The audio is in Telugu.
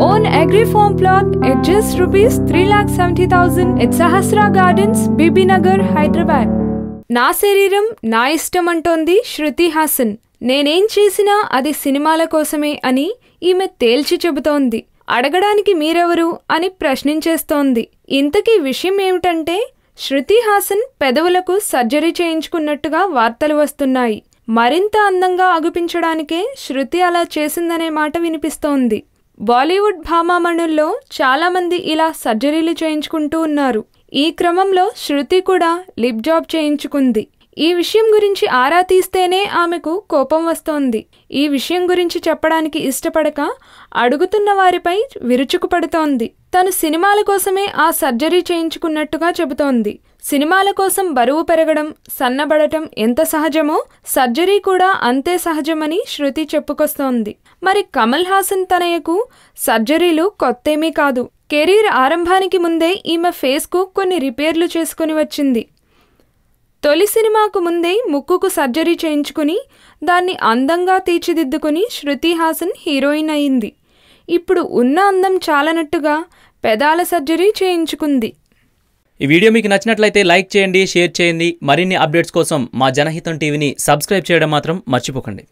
own agri farm plot at just rupees 3,70,000 at Sahasra Gardens, Bibi Nagar, Hyderabad. నా శరీరం నా ఇష్టం అంటోంది శృతి హాసన్. నేనేం చేసినా అది సినిమాల కోసమే అని ఈమె తేల్చి చెబుతోంది. అడగడానికి మీరెవరు అని ప్రశ్నించేస్తోంది. ఇంతకీ విషయం ఏమిటంటే శృతి హాసన్ పెదవులకు సర్జరీ చేయించుకున్నట్టుగా వార్తలు వస్తున్నాయి. మరింత అందంగా అగుపించడానికే శృతి అలా చేసిందనే మాట వినిపిస్తోంది. బాలీవుడ్ భామామణుల్లో చాలామంది ఇలా సర్జరీలు చేయించుకుంటూ ఉన్నారు. ఈ క్రమంలో శృతి కూడా లిప్ జాబ్ చేయించుకుంది. ఈ విషయం గురించి ఆరా తీస్తేనే ఆమెకు కోపం వస్తోంది. ఈ విషయం గురించి చెప్పడానికి ఇష్టపడక అడుగుతున్న వారిపై విరుచుకుపడుతోంది. తను సినిమాల కోసమే ఆ సర్జరీ చేయించుకున్నట్టుగా చెబుతోంది. సినిమాల కోసం బరువు పెరగడం సన్నబడటం ఎంత సహజమో సర్జరీ కూడా అంతే సహజమని శృతి చెప్పుకొస్తోంది. మరి కమల్ హాసన్ తనయ్యకు సర్జరీలు కొత్తేమీ కాదు. కెరీర్ ఆరంభానికి ముందే ఈమె ఫేస్కు కొన్ని రిపేర్లు చేసుకుని వచ్చింది. తొలి సినిమాకు ముందే ముక్కుకు సర్జరీ చేయించుకుని దాన్ని అందంగా తీర్చిదిద్దుకుని శృతి హాసన్ హీరోయిన్ అయింది. ఇప్పుడు ఉన్న అందం చాలనట్టుగా పెదాల సర్జరీ చేయించుకుంది. ఈ వీడియో మీకు నచ్చినట్లయితే లైక్ చేయండి షేర్ చేయండి. మరిన్ని అప్డేట్స్ కోసం మా జనహితం టీవీని సబ్స్క్రైబ్ చేయడం మాత్రం మర్చిపోకండి.